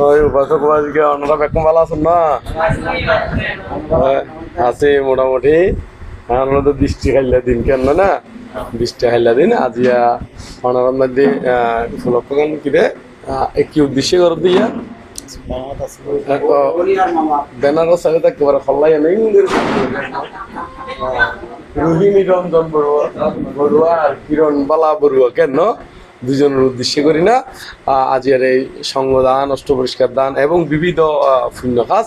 ওই ওনারা বেকম ভালো আছেন না? হ্যাঁ, আছে মোটামুটি। হ্যাঁ, ওনারা তো বৃষ্টি খাইলে দিন কেন না? বৃষ্টি খাইলে দিন। আজিয়া ওনার মধ্যে কিরে কি উদ্দেশ্যে করে দিয়া। বড়ুয়া কিরণ বালা বড়ুয়া কেন? দুজনের উদ্দেশ্যে করি না। আহ, আজকের এই সঙ্গদান অষ্ট পরিষ্কার দান এবং বিবিধ পুণ্য কাজ।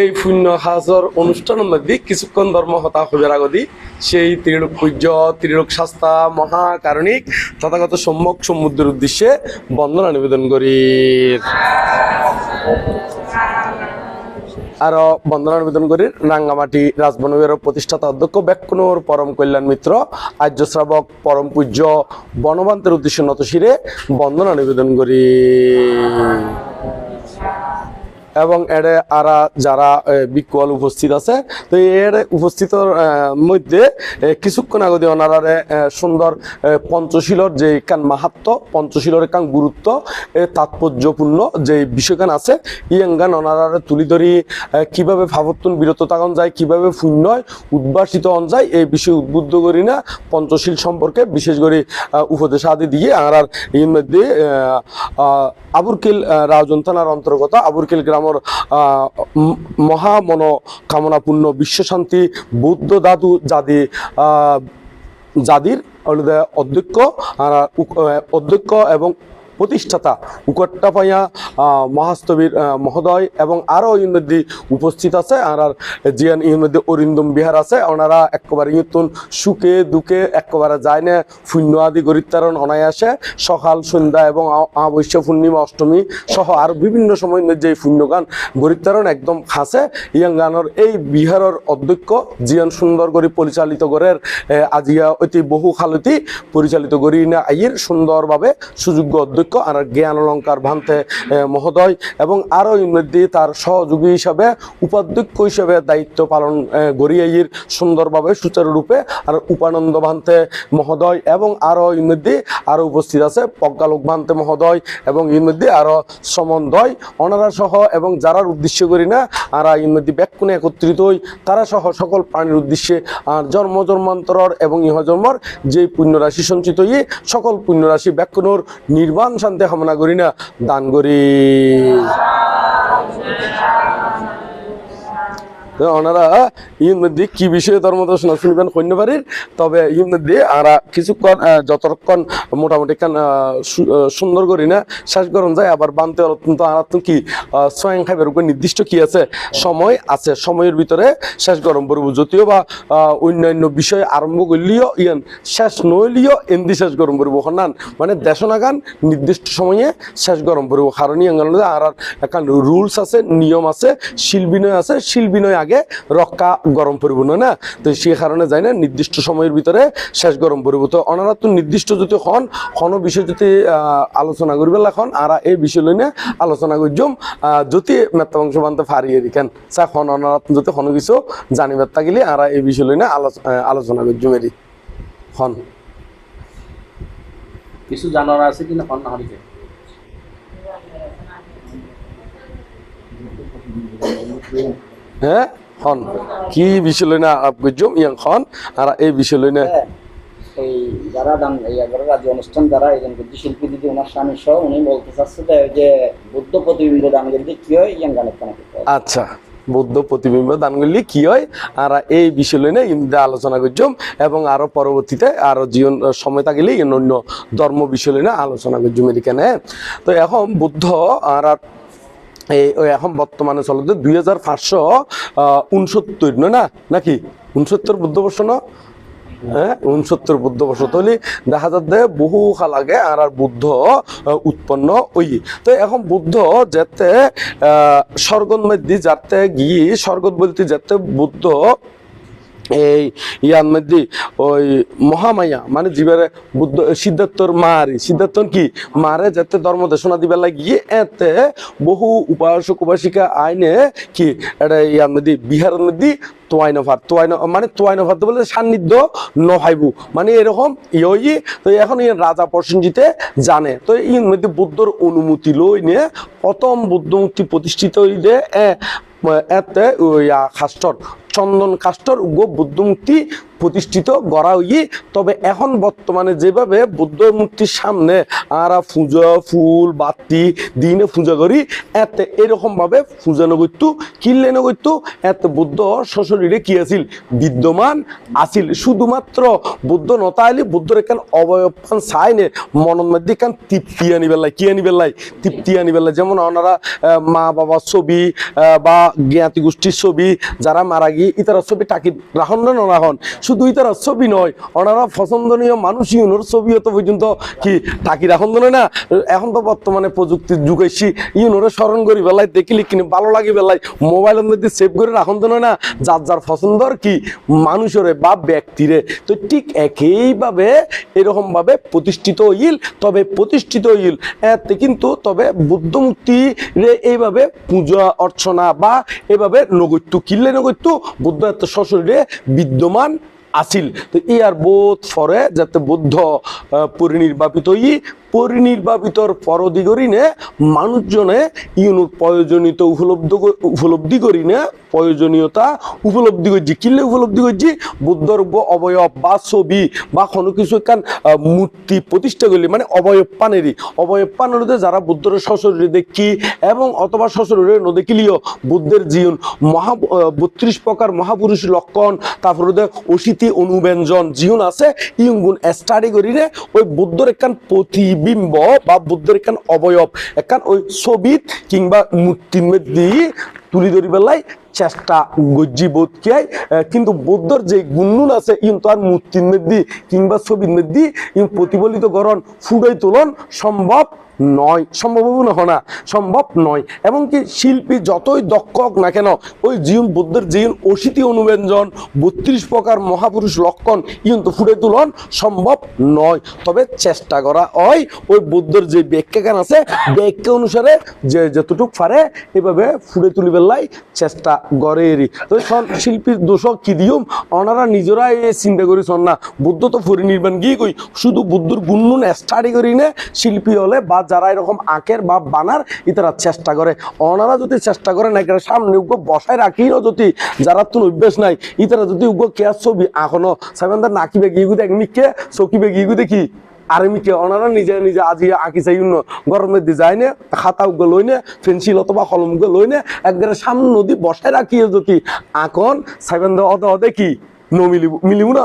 এই পুণ্য কাজর অনুষ্ঠানের মধ্যে কিছুক্ষণ ধর্ম হতা হবার আগদি সেই ত্রিলোক পূজ্য ত্রিলোক শাস্তা মহাকারণিক তথাগত সম্যক সমুদ্রের উদ্দেশ্যে বন্দনা নিবেদন করি। আর বন্দনা নিবেদন করি। রাঙ্গামাটি রাজবনবের প্রতিষ্ঠাতা অধ্যক্ষ ব্যাকুনোর পরম কল্যাণ মিত্র, আর্য শ্রাবক পরম পূজ্য বনবান্তের উদ্দেশ্যে নতশিরে বন্দনা নিবেদন করি। এবং এর আরা যারা বিকুয়াল উপস্থিত আছে তো এর উপস্থিত মধ্যে কিছুক্ষণ আগতে ওনারারে এ, সুন্দর পঞ্চশীলর যে কান মাহাত্ম পঞ্চশীলর কান গুরুত্ব তাৎপর্যপূর্ণ যে বিষয়গান আছে ইয়াঙ্গান ওনারারে তুলি ধরি কীভাবে ভাবত্তন বিরত থাকুন যায় কীভাবে শূন্য উদ্ভাসিত হন যায় এই বিষয়ে উদ্বুদ্ধ করি না পঞ্চশীল সম্পর্কে বিশেষ করে উপদেশ আদি দিয়ে আর এর মধ্যে আবুরকিল আহ, রাউজন থানার অন্তর্গত আবুরকিল গ্রামের আহ, মহা মহামন কামনাপূর্ণ বিশ্বশান্তি বুদ্ধ দাদু জাদি জাদির অধ্যক্ষ অধ্যক্ষ এবং প্রতিষ্ঠাতা উকট্টা পাইয়া মহাস্তবীর মহোদয় এবং আরও মধ্যে উপস্থিত আছে। আর জিয়ান মধ্যে অরিন্দম বিহার আছে। ওনারা একেবারে ইতুন সুখে দুঃখে একেবারে যায় না শূন্য আদি গরিত্তারণ অনায়াসে সকাল, সন্ধ্যা এবং আ- পূর্ণিমা, অষ্টমী সহ আর বিভিন্ন সময় যে শূন্যগান গরিত্তারণ একদম খাসে। ইয়াং গানের এই বিহারের অধ্যক্ষ জিয়ান সুন্দর করে পরিচালিত করের আজিয়া অতি বহু খালতি পরিচালিত করি না আইয়ের সুন্দরভাবে সুযোগ্য অধ্যক্ষ আর জ্ঞান অলঙ্কার ভান্তে মহোদয় এবং আরও ইমধ্যে তার সহযোগী হিসাবে, উপাধ্যক্ষ হিসাবে দায়িত্ব পালন গড়ি আইয়ের সুন্দরভাবে সুচারুরূপে আর উপানন্দ ভান্তে মহোদয় এবং আরও ইমধ্যে আরও উপস্থিত আছে প্রজ্ঞালোক ভান্তে মহোদয় এবং মধ্যে আরও সমন্বয়, অনারা সহ এবং যারা উদ্দেশ্য করি না, আর মধ্যে ব্যাকুণে একত্রিত হই, তারা সহ সকল প্রাণীর উদ্দেশ্যে আর জন্ম, জন্মান্তরর এবং ইহ জন্মর যে পুণ্যরাশি সঞ্চিত হই, সকল পুণ্যরাশি ব্যাকুণর নির্বাণ শান্তি কামনা করি না। দান করি। ওনারা মধ্যে কি বিষয়ে ধর্ম দর্শন শুনবেন কন্য পারির তবে ইন মধ্যে আরা কিছুক্ষণ যতক্ষণ মোটামুটি সুন্দর করি না শ্বাস গরম যায়, আবার বানতে অত্যন্ত আর তো কি স্বয়ং খাইবার উপর নির্দিষ্ট কি আছে? সময় আছে, সময়ের ভিতরে শেষ গরম পড়ব। যদিও বা অন্যান্য বিষয় আরম্ভ করলেও, ইয়ান শেষ নইলেও এন্দি শেষ গরম পড়ব, হনান। মানে দেশনাগান, নির্দিষ্ট সময়ে শেষ গরম পড়ব। কারণ ইয়াঙ্গান আর আর রুলস আছে, নিয়ম আছে শিল বিনয় আছে শিল বিনয় আগে রক্ষা গরম পড়ব না? না তো সেই কারণে যায় না নির্দিষ্ট সময়ের ভিতরে শেষ গরম পড়ব তো অনারা তো নির্দিষ্ট যদি হন কোনো বিষয় যদি আলোচনা করবে এখন আর এই বিষয় লইনে আলোচনা করছম যদি মেত্তাংশ বানতে পারি এরিকেন চা খন অনারা যদি কোনো কিছু জানিবার থাকিলে আর এই বিষয় লইনে আলোচনা করছম এরি। হন। কিছু জানার আছে কিনা? কন্যা হরিকে হ্যাঁ? হন কি বিষয় লইনে আলাপ করছম ইয়াং খন আর এই বিষয় লইনে হ্যাঁ, এই যারা দান এগারো রাজ্য অনুষ্ঠান যারা একজন বুদ্ধি শিল্পী দিদি ওনার স্বামী সহ উনি বলতে চাচ্ছে যে বুদ্ধ প্রতিবিম্ব দান করলে কি হয় ইয়াং গানের আচ্ছা বৌদ্ধ প্রতিবিম্ব দান করলে কি হয়? আর এই বিষয় লইনে ইমদে আলোচনা করছম এবং আরও পরবর্তীতে আরও জীবন সময় থাকিলে অন্য ধর্ম বিষয় লইনে আলোচনা করছম এদিকে তো এখন বুদ্ধ আর এই এখন বর্তমানে চলতে দুই হাজার পাঁচশো উনসত্তর না? নাকি? উনসত্তর বুদ্ধবর্ষ না হ্যাঁ উনসত্তর বুদ্ধ বর্ষ তাহলে দেখা যাচ্ছে বহু কাল আগে আর আর বুদ্ধ উৎপন্ন ওই তো এখন বুদ্ধ যেতে স্বর্গন মধ্যে যাতে গিয়ে স্বর্গত বলতে যেতে বুদ্ধ এই ইয়ার মধ্যে ওই মহামায়া মানে জীবের বুদ্ধ, সিদ্ধার্থর মারি। সিদ্ধার্থ কি? মারে যাতে ধর্ম দেশনা দিবার লাগিয়ে এতে বহু উপাসক উপাসিকা আইনে কি, এটা ইয়ার মধ্যে, বিহারের মধ্যে মানে সান্নিধ্য মানে এখন জানে। তো অনুমতি লই প্রথম বুদ্ধ মূর্তি প্রতিষ্ঠিত হইলে এতে খাস্টর চন্দন কাষ্টর উগ বুদ্ধমূর্তি প্রতিষ্ঠিত করা হই তবে এখন বর্তমানে যেভাবে বুদ্ধ মূর্তির সামনে আরা পূজা ফুল, বাতি, দিনে পূজা করি, এতে এরকম ভাবে পূজা নগত্য কিনলে নগত্য এতে বুদ্ধ শ্বশুরে কি আছিল? বিদ্যমান আছিল। শুধুমাত্র বুদ্ধ নতাইলি বুদ্ধর এখান অবয়বান চাইনে মনের মধ্যে এখান তৃপ্তি আনি বেলাই কি আনি বেলাই তৃপ্তি আনি বেলাই যেমন ওনারা মা বাবার ছবি বা জ্ঞাতি গোষ্ঠীর ছবি, যারা মারা গিয়ে ইতারা ছবি টাকি রাহন না রাহন শুধু ইতারা ছবি নয় ওনারা পছন্দনীয় মানুষ ইউনোর ছবি তো পর্যন্ত কি টাকি রাখন না? এখন তো বর্তমানে প্রযুক্তির যুগ এসি ইউনোরে স্মরণ করি, বেলায় দেখিলি কিনে, ভালো লাগে বেলায় মোবাইলের মধ্যে সেভ করে রাখন না? যার যার পছন্দর কি, মানুষের বা ব্যক্তিরে। তো ঠিক একইভাবে, এরকমভাবে প্রতিষ্ঠিত হইল, তবে প্রতিষ্ঠিত হইল, এতে কিন্তু তবে বুদ্ধমূর্তি রে এইভাবে পূজা অর্চনা বা এভাবে নগত্য, কিনলে নগত্য, বুদ্ধ এত সশরীরে বিদ্যমান আছিল। তো ই আর বোধ ফরে যাতে বৌদ্ধ পরিনির্বাপিত ই পরিনির্বাপিতর পরদিগরিনে মানুষজনে ইউনুর প্রয়োজনীয়তা উপলব্ধ উপলব্ধি করি না প্রয়োজনীয়তা উপলব্ধি করছি। কিনলে উপলব্ধি করছি? বুদ্ধর ব- অবয়ব বা ছবি বা কোনো কিছু একখান মূর্তি প্রতিষ্ঠা করলে মানে অবয়ব পানেরই অবয়ব পানেরতে যারা বুদ্ধর সশরীরে দেখি এবং অথবা সশরীরে ন দেখিলিও বুদ্ধের জীবন, মহা বত্রিশ প্রকার মহাপুরুষ লক্ষণ, তারপরে অশীতি অনুব্যঞ্জন জীবন আছে ইয়ুগুণ স্টাডি করিলে ওই বুদ্ধর একখান প্রতিবিম্ব বা বুদ্ধের একখান অবয়ব একখান ওই ছবিত কিংবা মূর্তির মধ্যে তুলি ধরি বেলায় চেষ্টা গজ্জি বোধ কিয়াই কিন্তু বৌদ্ধর যে গুণগুণ আছে ইন তো আর মূর্তির মধ্যে কিংবা ছবির মধ্যে প্রতিফলিত গরণ ফুটাই তোলন সম্ভব নয়। সম্ভব হবে না সম্ভব নয়। এবং কি শিল্পী যতই দক্ষ হোক না কেন, ওই জীবন বুদ্ধের জীবন অশীতি অনুব্যঞ্জন, বত্রিশ প্রকার মহাপুরুষ লক্ষণ ইন তো ফুটে তুলন, সম্ভব নয়। তবে চেষ্টা করা হয় ওই বুদ্ধর যে ব্যাখ্যাগান আছে, ব্যাখ্যা অনুসারে যে যতটুক পারে এভাবে ফুটে তুলি বেলাই চেষ্টা গড়েরই তো শিল্পীর দোষক কি দিও ওনারা নিজেরা এই চিন্তা করেছেন না। বুদ্ধ তো পরিনির্বাণ গিয়ে কই, শুধু বুদ্ধর গুণগুণ স্টাডি করি না, শিল্পী হলে বা যারা এরকম আঁকের বা বানার, ইতারা চেষ্টা করে। ওনারা যদি চেষ্টা করে না সামনে উগ্র বসায় রাখিও যদি যারা তো অভ্যেস নাই, ইতারা যদি উগ্র কেয়ার ছবি এখনও সেভেন্দার নাকি বেগিয়ে গুদে একমিকে চকি বেগিয়ে গুদে কি আর্মিকে ওনারা নিজে নিজে আজি আঁকি চাই উন্ন গরমের ডিজাইনে, খাতা উগ্র লইনে, পেন্সিল অথবা কলম উগ্র লইনে, একবারে সামনে নদী বসায় রাখিয়ে যদি আঁকন সেভেন্দার অদে অদে কি? নমিলিব মিলিব না?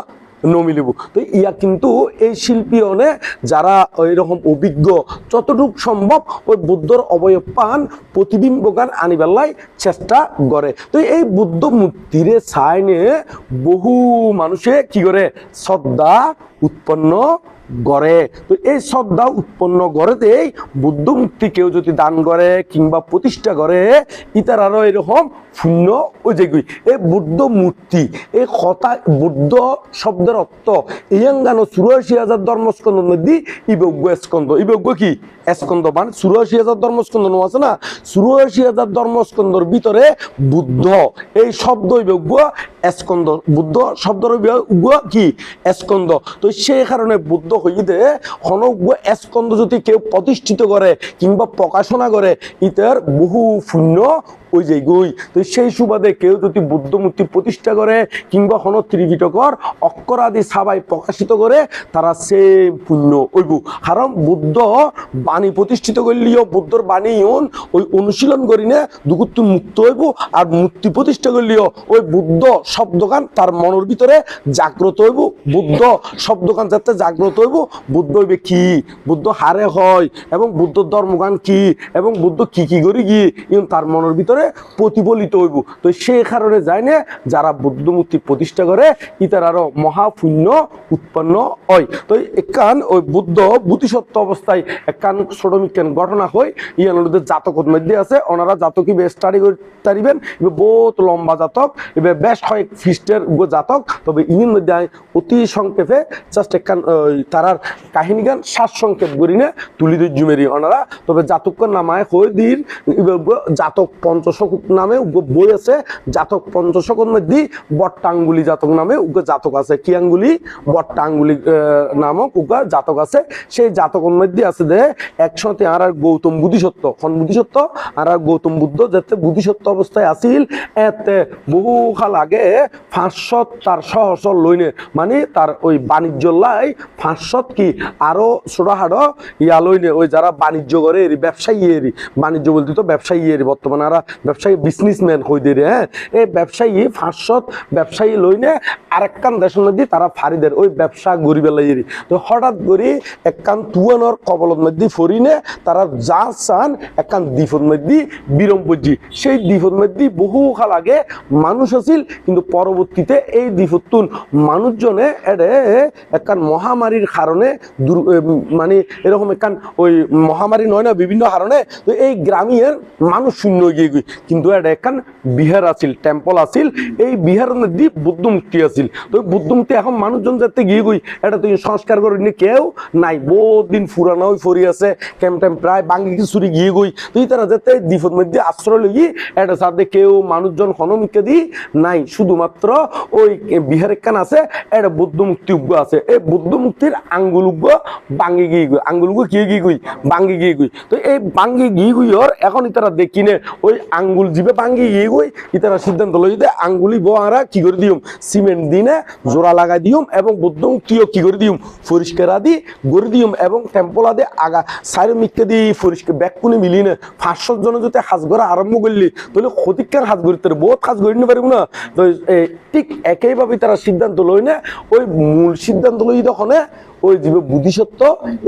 নমিলিব। তো ইয়া কিন্তু এই শিল্পী অনে যারা এরকম অভিজ্ঞ, যতটুক সম্ভব ওই বুদ্ধর অবয়ব পান, প্রতিবিম্ব গান আনিবেলাই চেষ্টা করে। তো এই বুদ্ধ মূর্তিরে সাইনে বহু মানুষে কি করে? শ্রদ্ধা, উৎপন্ন গড়ে। তো এই শ্রদ্ধা উৎপন্ন গড়েতেই বুদ্ধ মূর্তি কেউ যদি দান করে কিংবা প্রতিষ্ঠা করে, ইতারারও এরকম শূন্য ওই যেগুই এই বুদ্ধ মূর্তি এই কথা বুদ্ধ শব্দের অর্থ, ইয়াঙ্গানো চুরাশি হাজার ধর্মস্কন্ধর মধ্যে ইবজ্ঞ স্কন্ধ। ইবজ্ঞ কি? স্কন্ধ মানে চুরাশি হাজার ধর্মস্কন্ধ নো আছে না? চুরাশি হাজার ধর্মস্কন্ধর ভিতরে বুদ্ধ। এই শব্দ ইবজ্ঞ, স্কন্ধ, বুদ্ধ উগ্র কি? স্কন্ধ। তো সেই কারণে বুদ্ধ হইতে হনজ্ঞ স্কন্দ যদি কেউ প্রতিষ্ঠিত করে কিংবা প্রকাশনা করে ইতার বহু পুণ্য ওই যে গই। তো সেই সুবাদে কেউ যদি বুদ্ধ মূর্তি প্রতিষ্ঠা করে কিংবা হন ত্রিপিটকর অক্ষর আদি সাবাই প্রকাশিত করে, তারা সে পুণ্য। ওইব কারণ বুদ্ধ বাণী প্রতিষ্ঠিত করলিও, বুদ্ধর বাণী ইউন, ওই অনুশীলন করি না দুগুত্তু মুক্ত হইব আর মূর্তি প্রতিষ্ঠা করলিও, ওই বুদ্ধ শব্দগান তার মনের ভিতরে জাগ্রত হইব বুদ্ধ শব্দগান যাতে জাগ্রত হইব বুদ্ধ হইবে কি? বুদ্ধ হারে হয় এবং বুদ্ধ ধর্মগান কি? এবং বুদ্ধ কি কি করি কি? ইউন তার মনের ভিতরে ভিতরে প্রতিফলিত হইব। তো সেই কারণে যায় না, যারা বুদ্ধমূর্তি প্রতিষ্ঠা করে, ইতার আরও মহাপুণ্য উৎপন্ন হয়। তো একান ওই বুদ্ধ বুদ্ধিসত্ত্ব অবস্থায় একান ছোটমিকান ঘটনা হয়। ইয়ান ওদের জাতকত মধ্যে আছে, ওনারা জাতকই বেশ স্টাডি করতে এবার বহুত লম্বা জাতক, এবার বেশ কয়েক ফিস্টের জাতক, তবে ইনির মধ্যে অতি সংক্ষেপে জাস্ট একখান তারার কাহিনী গান শ্বাস সংক্ষেপ করি না তুলি দিই জুমেরি ওনারা। তবে জাতকর নামায় হয়ে দিন জাতক পঞ্চশক নামে বই আছে, জাতক পঞ্চশকর মধ্যে বট্টাঙ্গুলি জাতক নামে উগ্র জাতক আছে। কি আঙ্গুলি? বট্টাঙ্গুলি নামক উগ্র জাতক আছে। সেই জাতকের মধ্যে আছে যে একসাথে আর আর গৌতম বুদ্ধিসত্ত্ব। খন বুদ্ধিসত্ত্ব? আর আর গৌতম বুদ্ধ যাতে বুদ্ধিসত্ত্ব অবস্থায় আছিল এতে বহু কাল আগে ফাঁসশত তার সহসর লইনে মানে তার ওই বাণিজ্য লাই ফাঁসশত কি আরও ছোটখাটো ইয়া লইনে, ওই যারা বাণিজ্য করে এরি ব্যবসায়ী এরি বাণিজ্য বলতে তো ব্যবসায়ী এরি বর্তমানে। আর ব্যবসায়ী বিজনেসম্যান হই দিয়ে হ্যাঁ? এই ব্যবসায়ী ফাঁসশত ব্যবসায়ী লইনে আরেকখান দেশের মধ্যে তারা ফারিদের ওই ব্যবসা গরিবেলা এরি তো হঠাৎ করে একখান তুয়ানোর কবলত মধ্যে ফরিনে তারা যা চান একখান দ্বীপের মধ্যে বিরম পর্যি সেই দ্বীপের মধ্যে বহু কাল আগে মানুষ আছিল, কিন্তু পরবর্তীতে এই দ্বীপতুন মানুষজনে এডে একখান মহামারীর কারণে মানে এরকম একখান ওই মহামারী নয় না, বিভিন্ন কারণে, তো এই গ্রামের মানুষ শূন্য গিয়ে গই কিন্তু এটা একখান বিহার আছিল টেম্পল আছিল। এই বিহারের মধ্যে বুদ্ধ মুক্তি আছিল। তো বুদ্ধ মুক্তি এখন মানুষজন যাতে গিয়ে গই এটা তুই সংস্কার করে নি কেউ নাই। বহুত দিন ফুরানো ফরি আছে ক্যাম্প ট্যাম্প প্রায় বাঙ্গি কিছুরি গিয়ে গই তুই তারা যাতে দ্বীপের মধ্যে আশ্রয় লই এটা সাথে কেউ মানুষজন হনমিকে দি নাই। শুধুমাত্র ওই বিহার একখান আছে, এটা বুদ্ধ মুক্তি উগ্র আছে। এই বুদ্ধ মুক্তির আঙ্গুল উগ্র বাঙ্গি গিয়ে গই আঙ্গুল উগ্র গিয়ে গিয়ে গই বাঙ্গি গিয়ে গই তো এই বাঙ্গি গিয়ে গই ওর এখন ইতারা দেখিনে ওই আঙ্গুল জিবে বাঙ্গি গিয়ে গই, ইতারা সিদ্ধান্ত লই যে আঙ্গুলি বোয়ারা কি করে দিউম সিমেন্ট দিনে জোড়া লাগাই দিউম এবং বুদ্ধ মুক্তিও কি করে দিউম পরিষ্কার আদি গড়ে দিউম এবং টেম্পল আদি আগা সাইড মিটকে দি পরিষ্কার ব্যাগ কোনে মিলি না পাঁচশো জন যদি হাজ করা আরম্ভ করলি, তাহলে ক্ষতিকার হাজ করিতে বহুত কাজ করি পারিব না। তো ঠিক একইভাবে তারা সিদ্ধান্ত লই না ওই মূল সিদ্ধান্ত লই তখন ওই জীবে বুদ্ধিসত্ত্ব,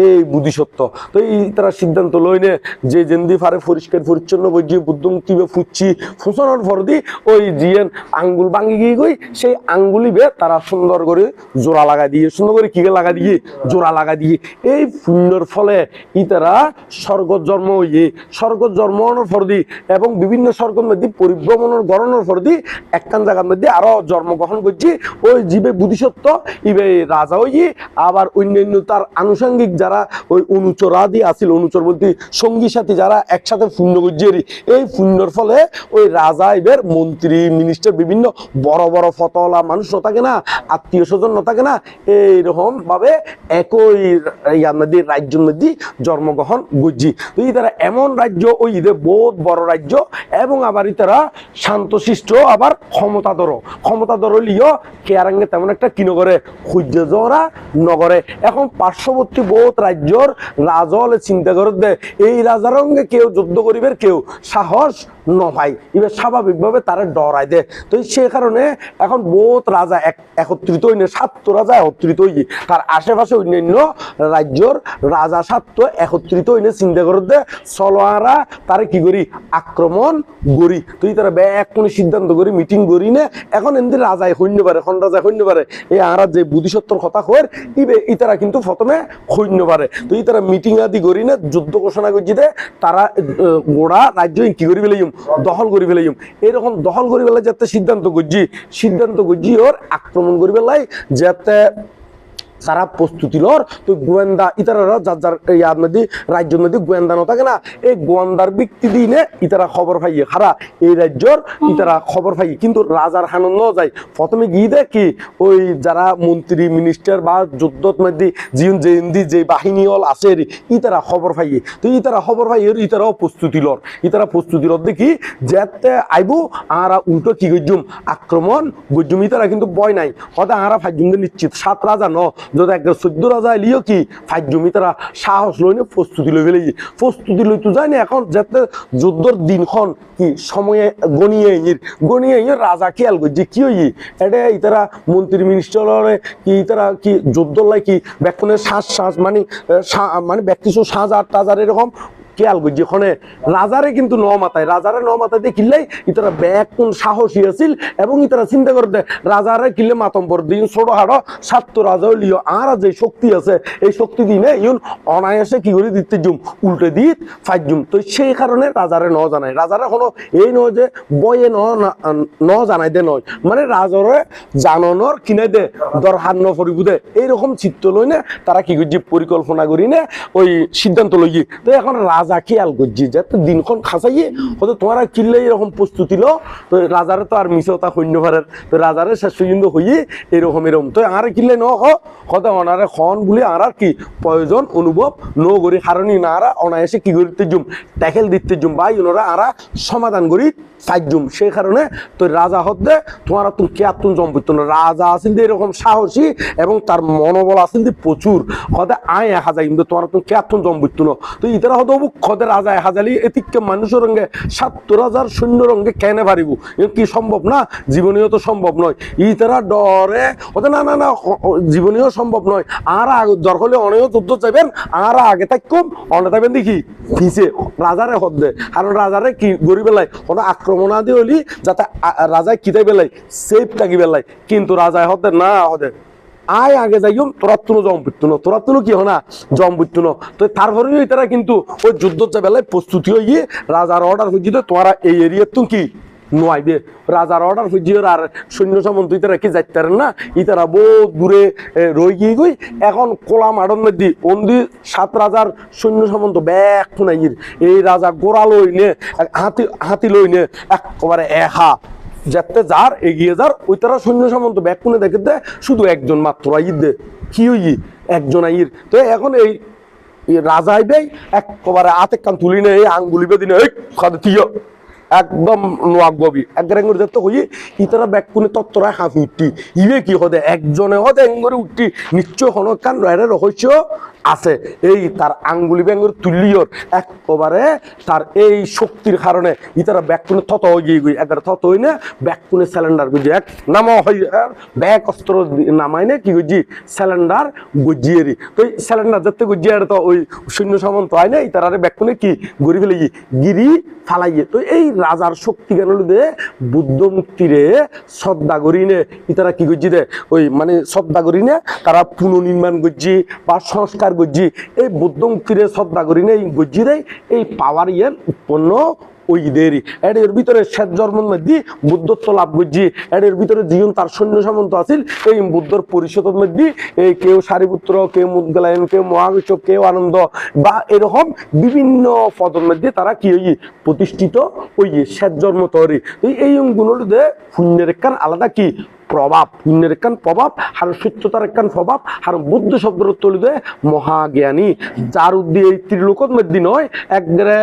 এই বুদ্ধিসত্ত্ব। তো এই তারা সিদ্ধান্ত লই নে যে যেন্দি ফারে পরিষ্কার, পরিচ্ছন্ন বই বুদ্ধ মুক্তি বে ফুচ্ছি, ফুসনের ফর দি ওই জিয়েন আঙ্গুল ভাঙ্গি গিয়ে গই, সেই আঙ্গুলি বে তারা সুন্দর করে জোড়া লাগা দিয়ে, সুন্দর করে কিকে লাগা দিয়ে, জোড়া লাগা দিয়ে, এই পুণ্যর ফলে ই তারা স্বর্গ জন্ম হইয়ে স্বর্গ জন্মানোর ফর দি এবং বিভিন্ন স্বর্গের মধ্যে পরিভ্রমণের গণনের ফর দি একখান জায়গার মধ্যে আরও জন্মগ্রহণ করছি। ওই জীবে বুদ্ধিসত্ত্ব, ইবে রাজা হইয়ে আবার অন্যান্য তার আনুষঙ্গিক যারা ওই অনুচরাদি আছিল অনুচর বলতে সঙ্গী সাথী যারা একসাথে পুণ্য এই পুণ্যর ফলে ওই রাজা এবার মন্ত্রী মিনিস্টার বিভিন্ন বড় বড় ফতলা মানুষ ন থাকে না, আত্মীয় স্বজন ন থাকে না, এইরকম ভাবে একই ইয়ার মধ্যে, রাজ্যের মধ্যে জন্মগ্রহণ করছি। তো তারা এমন রাজ্য, ওই ঈদে বহুত বড় রাজ্য, এবং আবার তারা শান্তশিষ্ট, আবার ক্ষমতাধর। ক্ষমতাধর লিও কেয়ারাঙ্গে তেমন একটা কি নগরে সূর্য জরা নগরে এখন পার্শ্ববর্তী বহুত রাজ্যর রাজলে চিন্তা করতে এই রাজারঙ্গে কেউ যুদ্ধ করিবের কেউ সাহস নভাই এবার স্বাভাবিকভাবে তারা ডরাই দে। তো সে কারণে এখন বহুত রাজা এক একত্রিত হইনে সাত রাজা একত্রিত হই তার আশেপাশে অন্যান্য রাজ্যর রাজা সাত একত্রিত হইনে চিন্তা করে দে সলোয়ারা তারা কি করি? আক্রমণ করি। তুই তারা ব্যাগ কোনো সিদ্ধান্ত করি মিটিং করি না। এখন এমনি রাজায় সৈন্য পারে এখন রাজায় সৈন্য পারে এই আরা যে বুদ্ধিসত্তর কথা কয়ের ইবে ইতারা কিন্তু প্রথমে সৈন্য পারে তো ইতারা মিটিং আদি করি না, যুদ্ধ ঘোষণা করছি দে, তারা গোড়া রাজ্য কি করি ফেলাইম। দখল করি ফেলাইম। এরকম দহল করি ফেলে যাতে সিদ্ধান্ত গুজি সিদ্ধান্ত করছি ওর আক্রমণ করি ফেলাই, যাতে তারা প্রস্তুতি লর। তো গোয়েন্দা ইতারা যার যার ইয়ার রাজ্যের মধ্যে গোয়েন্দা ন থাকে না এই গোয়েন্দার ব্যক্তি দিনে ইতারা খবর পাইয়ে খারা। এই রাজ্যর ইতারা খবর পাইয়ে। কিন্তু রাজার হানন ন যায়। প্রথমে গিয়ে কি ওই যারা মন্ত্রী মিনিস্টার বা যুদ্ধত মধ্যে জিন জেন্দি যে বাহিনী হল আছে ইতারা খবর পাইয়ে। তো ইতারা খবর পাইয়ে ইতারাও প্রস্তুতি লর। ইতারা প্রস্তুতি লর দেখি যেতে আইবো আরা উল্টো কি গজ্জুম আক্রমণ গজ্জুম ইতারা কিন্তু বয় নাই। হয়তো আরা ফাইজুম নিশ্চিত। সাত রাজা ন যদি একটা চোদ্দ রাজা এলিও কি ফাইট জমি তারা সাহস লই নি প্রস্তুতি লই ফেলেছি প্রস্তুতি লই তো যায় না এখন যাতে যুদ্ধর দিনক্ষণ কি, সময়ে গণিয়ে ইঁর গণিয়ে ইঁর রাজা খেয়াল করছে কি হই এটা ইতারা মন্ত্রী মিনিস্টার কি ইতারা কি যুদ্ধ লাই কি ব্যাকুনের শ্বাস শ্বাস মানে মানে ব্যক্তি সাজ আর টাজার এরকম কেয়াল করছি ওখানে রাজারে কিন্তু ন মাথায়, রাজারে ন মাথায় দিয়ে ইতারা ব্যাগ কোন সাহসী আছিল এবং ইতারা চিন্তা করতে, রাজারে কিনলে মাতম দিন সাত্য রাজা লিও, আর যে শক্তি আছে, এই শক্তি দিনে ইউন অনায়াসে কি করে দিতে জুম, উল্টে দিত, ফাইট জুম। তো সেই কারণে রাজারে ন জানাই রাজারে কোনো এই নয় যে বয়ে ন ন জানাই দে নয়। মানে রাজরে জাননের কিনে দে দরহার ন ফরিব দে এইরকম চিত্ত লই না তারা কি করছি পরিকল্পনা করি না, ওই সিদ্ধান্ত লই তো এখন রাজা খেয়াল করছি যাতে দিনক্ষণ খাসাইয়ে হয়তো তোমারা কিনলে এরকম প্রস্তুতি লো তো রাজারে তো আর মিশতা সৈন্য ভারের তো রাজারে শেষ পর্যন্ত হইয়ে এরকম এরকম। তো আর কিনলে ন হতে অনারে খন বলে আর আর কি প্রয়োজন, অনুভব ন করি হারণি না, আর অনায়াসে কি করতে জুম, ট্যাকেল দিতে জুম, বা ইউনোরা আর সমাধান করি ফাইট জুম। সেই কারণে তো রাজা হতে তোমার তুমি কে আত্ম জম্পিত রাজা আছিল যে এরকম সাহসী এবং তার মনোবল আছিল যে প্রচুর। হতে আয় হাজার, কিন্তু তোমার তুমি কে আত্ম জম্পিত তো ইতারা হতে হবু খদে রাজা হাজালি এতিককে মানুষের রঙে সত্তর হাজার সৈন্য রঙে কেনে পারিব এ কি সম্ভব না? জীবনীয় তো সম্ভব নয়। ইতারা ডরে হতে না না না জীবনীয় সম্ভব নয়। আর দরকার হলে অনেক যুদ্ধ চাইবেন, আর আগে থাকুম অনে থাকবেন দেখি। পিছে রাজারে হদ্দে কারণ রাজারে কি গরিব বেলায়, কোনো আক্রমণাদি হলি যাতে রাজায় কিতাই বেলায়, সেফ থাকি বেলায়। কিন্তু রাজায় হদ্দে না হদে। আয় আগে যাইম তোরা তুনো জম পিত্তু ন তোরা তুনো কি হনা? জম পিত্তু ন তো তারপরেও তারা কিন্তু ওই যুদ্ধ বেলায় প্রস্তুতি হয়ে গিয়ে রাজার অর্ডার হয়ে তোরা এই এরিয়ার তুমি কি? নোয়াইবে রাজার অর্ডার হইজিও আর সৈন্য সামন্ত ইতারা কি যাইতে পারেন না? ইতারা বহু দূরে রই গিয়ে গই। এখন কোলা মাডন মধ্যে অন্দি সাত রাজার সৈন্য সামন্ত ব্যাগ খুনাইর এই রাজা গোড়া লই নে এক হাতি হাতি লই নে একেবারে এহা। যাতে যার এগিয়ে যার ওই তারা সৈন্য সামন্ত ব্যাগ খুনে দেখে দে শুধু একজন মাত্র আইর দে। কি হই একজন আইর। তো এখন এই রাজা আইবে, একেবারে আতে কান তুলি নে এই আঙ্গুলি বেদিনে এই খাদে তিয় একদম নোয়াক গবি একগারে করে যেতে হই ইতারা ব্যাক কোনে তত্তরায় হাফি উঠতি ইবে কি হদে? একজনে হদে এঙ্গরে উঠতি নিশ্চয় হন কান রয়ের রহস্য আছে। এই তার আঙ্গুলি ব্যাঙ্গর তুল্লিয়র একবারে তার এই শক্তির কারণে ইতারা ব্যাক কোনে থত হয়ে গই। একবার থত হই না, ব্যাক কোনে সিলিন্ডার গুজি এক নাম হই ব্যাক অস্ত্র নামাই না, কি গুজি সিলিন্ডার গুজিয়েরি। তো সিলিন্ডার যেতে গুজিয়ে তো ওই সৈন্য সামন্ত হয় না ইতারারে ব্যাক কোনে কি গড়ি ফেলে গিরি ফালাইয়ে। তো এই রাজার শক্তি কেন দে বুদ্ধ মুক্তিরে শ্রদ্ধা করি নে ইতারা কি করছি দে? ওই মানে শ্রদ্ধা করি নে তারা পুনর্নির্মাণ করছি বা সংস্কার করছি। এই বুদ্ধ মুক্তিরে শ্রদ্ধা করি নে এই গজ্জি দেয় এই পাওয়ার ইয়ের উৎপন্ন ওই দেরি। এর ভিতরে শেষ জন্মের মধ্যে বুদ্ধত্ব লাভ করছি এর ভিতরে জীবন তার সৈন্য সামন্ত আছিল। এই বুদ্ধর পরিষদের মধ্যে এই কেউ সারিপুত্র, কেউ মুদগলায়ন, কেউ মহাবিশ্ব, কেউ আনন্দ। বা এরকম বিভিন্ন পদের মধ্যে তারা কি হই প্রতিষ্ঠিত? ওই শেষ জন্ম তৈরি। এই গুণের শূন্যের একখান আলাদা কি? প্রভাব, পুণ্যের একখান প্রভাব আর সত্যতার একখান প্রভাব আর বুদ্ধ শব্দের তলিতে মহাজ্ঞানী। যার উদ্দি এই ত্রিলোকত মধ্যে নয় একবারে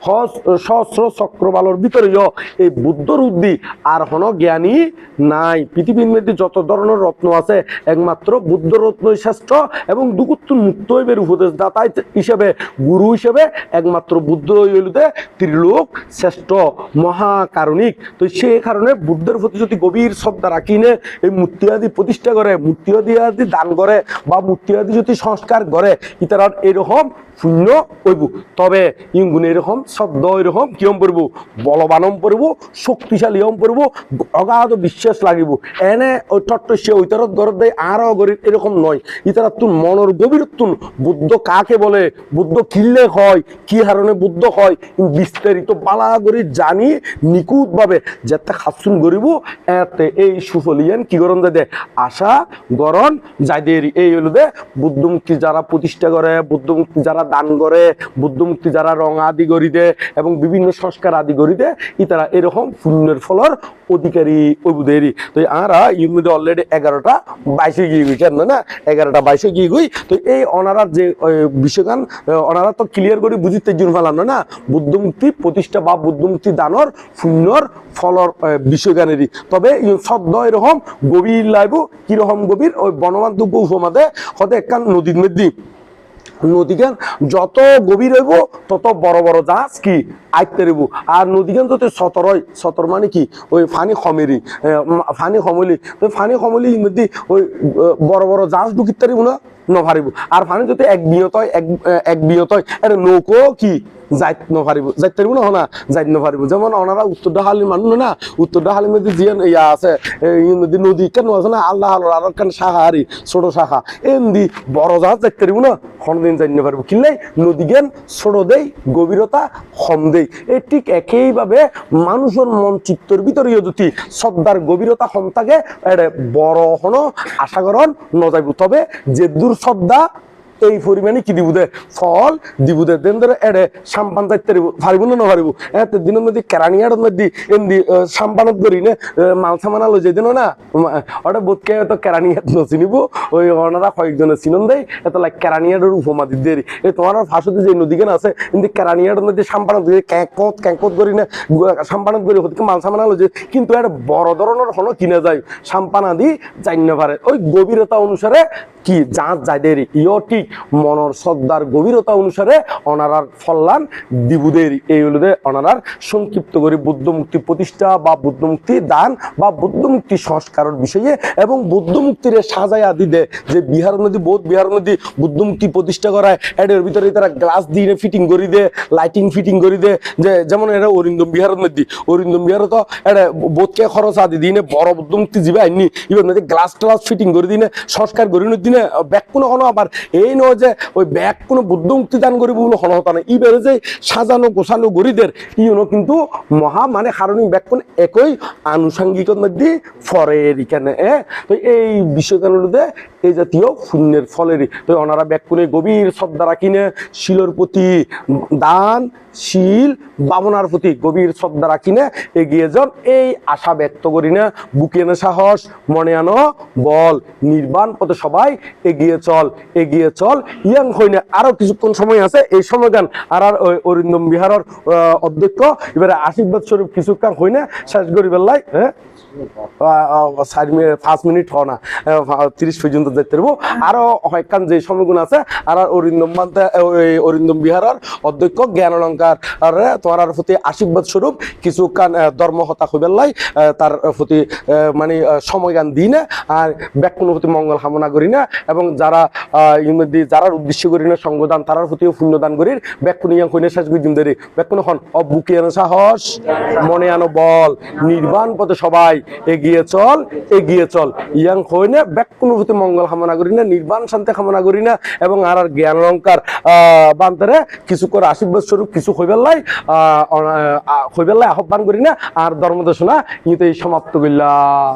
হস- সহস্র চক্রবালর ভিতরেও এই বুদ্ধর উদ্দি আর হন জ্ঞানী নাই। পৃথিবীর মধ্যে যত ধরনের রত্ন আছে, একমাত্র বুদ্ধ রত্নই শ্রেষ্ঠ এবং দুকুত্তু মুক্ত হইবের উপদেশদাতা হিসেবে, গুরু হিসেবে একমাত্র বুদ্ধ হইলতে ত্রিলোক শ্রেষ্ঠ, মহাকারণিক। তো সেই কারণে বুদ্ধের প্রতি যদি গভীর শ্রদ্ধা রাখি নে এই মূর্তি আদি প্রতিষ্ঠা করে মূর্তি আদি আদি দান করে বা মূর্তি আদি যদি সংস্কার করে ইতারা এরকম শূন্য হইব তবে ইঙ্গুন এরকম, শব্দ এরকম কিয়ম পড়ব? বলবানম পড়ব, শক্তিশালী হম পড়ব, অগাধ বিশ্বাস লাগিব। এনে টট্ট সে ওইতারত গরত দেয় আরও গরিব এরকম নয়। ইতারা তুন মনের গভীর তুন বুদ্ধ কাকে বলে? বুদ্ধ কিনলে হয়, কি হারণে বুদ্ধ হয়? বিস্তারিত বালা করে জানি নিখুঁতভাবে। যাতে খাসুন গরিব, এতে এই সুফলিয়ান কি গরম দে আশা গরণ যাদের এই হলো দে, বুদ্ধমুক্তি যারা প্রতিষ্ঠা করে, বুদ্ধমুক্তি যারা দান করে বুদ্ধমুক্তি যারা রং আদি দে এবং বিভিন্ন সংস্কার আদি দে ইতারা এরকম পুণ্যের ফলর অধিকারী ওইবুদেরই তো আরা মধ্যে অলরেডি এগারোটা বাইশে গিয়ে গই কেন না এগারোটা বাইশে গিয়ে গই। তো এই অনারার যে বিষয়গান আহ, তো ক্লিয়ার করে বুঝিতে জুন ফেলাম না বুদ্ধমুক্তি প্রতিষ্ঠা বা বুদ্ধমুক্তি দানর শূন্যর ফলর বিষয়গানেরই তবে শব্দ এরকম গভীর লাইব কীরকম গভীর ওই বনবান্ধব উপমাদে হতে একখান নদীর মধ্যে নদীখান যত গভীর হইব, তত বড় বড় জাহাজ কি আইতে রইব। আর নদীখান যত সতর হয়, সতর মানে কি? ওই ফানি খমেরি ফানি খমলি তো ফানি খমলি মধ্যে ওই বড় বড় জাহাজ ঢুকিতে রইব না, নভারিব। আর ফানি যদি এক বিয়ত হয়, এক এক বিয়ত হয় নৌকো কি? যাইত নপারিব যাইত পারিব না যেমন ওনারা উত্তর ডাহালির মানুষ না উত্তর ডাহালির মধ্যে যে ইয়া আছে নদী নদী কেন আছে না, আল্লাহ কেন শাখা হারি ছোট শাখা। এমনি বড় জাহাজ যাইত পারিব না নদী জ্ঞান ছোট দেই গভীরতা কম দেই। এই ঠিক একইভাবে মানুষের মন চিত্তর ভিতরে যদি শ্রদ্ধার গভীরতা কম থাকে এটা বড় হনো, আশা করন নজাইব। তবে যে দূর শ্রদ্ধা এই পরিমাণে কি দিব দে? ফল দিব দে। দেন ধরে এড়ে সাম্পান যাইতে পারিব। না না পারিব এতে দিনের মধ্যে কেরানিয়ার মধ্যে এমনি সাম্পানত করি না মাল সামানা লই যাই দিন না। ওটা বোধকে তো কেরানিয়াত নচিনিব ওই ওনারা কয়েকজনে চিনন দেয় এত লাইক কেরানিয়ার উপমা দিতে দেরি এই তোমার ফাঁসতে যে নদীখান আছে কিন্তু কেরানিয়ার মধ্যে সাম্পানত করে ক্যাঁকত ক্যাঁকত করি না সাম্পানত করি হতে মাল সামানা লই কিন্তু এটা বড় ধরনের হলো কিনে যায়। সাম্পানা দি না পারে ওই গভীরতা অনুসারে কি যাঁত যায় দেরি ইও ঠিক মনর শ্রদ্ধার গভীরতা অনুসারে অনারার ফল্লান দিবুদের এই হলো দে অনারার সংক্ষিপ্ত করে বুদ্ধ মুক্তি প্রতিষ্ঠা বা বুদ্ধ মুক্তি দান বা বুদ্ধ মুক্তি সংস্কারের বিষয়ে এবং বুদ্ধ মুক্তির সাজায় আদি দে, যে বিহার নদী বৌদ্ধ বিহার নদী বুদ্ধ মুক্তি প্রতিষ্ঠা করায় এদের ভিতরে তারা গ্লাস দিয়ে ফিটিং করে দে লাইটিং ফিটিং করে দে, যে যেমন এটা অরিন্দম বিহারের নদী অরিন্দম বিহারে তো এটা বোধকে খরচ আদি দিনে বড় বুদ্ধ মুক্তি যাবে আইনি এবার নদী গ্লাস ট্লাস ফিটিং করে দিনে সংস্কার করে দিনে ব্যাগ কোনো হলো আবার এই নয় যে ওই ব্যাগ কোনো বুদ্ধ মুক্তি দান করিব বলে হলো হতা না ই যে সাজানো গোছানো গরিদের ইউনো কিন্তু মহা মানে কারণিক ব্যাগ কোন একই আনুষাঙ্গিকের মধ্যে ফরের এখানে এ। তো এই বিশ্বকানুতে এই জাতীয় শূন্যের ফলেরই। তো ওনারা ব্যাগ কোনে গভীর শ্রদ্ধা রাখিনে শিলর প্রতি দান, শিল, বামনার প্রতি গভীর শ্রদ্ধা রাখিনে এগিয়ে যান। এই আশা ব্যক্ত করি না, বুকে এনে সাহস, মনে আনো বল, নির্বাণ পথে সবাই এগিয়ে চল এগিয়ে চল। ইয়াং হইনে আরও কিছুক্ষণ সময় আছে, এই সময় গান আর আর অরিন্দম বিহারের অধ্যক্ষ। এবারে আশীর্বাদ স্বরূপ কিছুক্ষণ হইনে শেষ করি বেলায় হ্যাঁ? পাঁচ মিনিট তিরিশ পর্যন্ত যে আছে অরিন্দম অধ্যক্ষ জ্ঞান প্রতি আশীর্বাদ কিছু কান তার প্রতি মানে সময়গান দিই না, আর ব্যাকুণ প্রতি মঙ্গল কামনা করি না, এবং যারা ইমধ্যে যারা উদ্দেশ্য করি না, সঙ্গদান, তারার প্রতিও পুণ্যদান করি ব্যাকুণ ইয়াং কইনে করে দিন হন অবুকে আনো সাহস, মনে আনো বল, নির্বাণ পথে সবাই এগিয়ে চল এগিয়ে চল। ইয়াং হই না ব্যাক কোনোভূতি মঙ্গল কামনা করি না নির্বাণ শান্তি কামনা করি না এবং আর আর জ্ঞান অলঙ্কার বান্তরে কিছু করে আশীর্বাদ স্বরূপ কিছু হইবেলাই হইবেলাই আহ্বান করি না আর ধর্ম ইতেই ইতে সমাপ্ত করলাম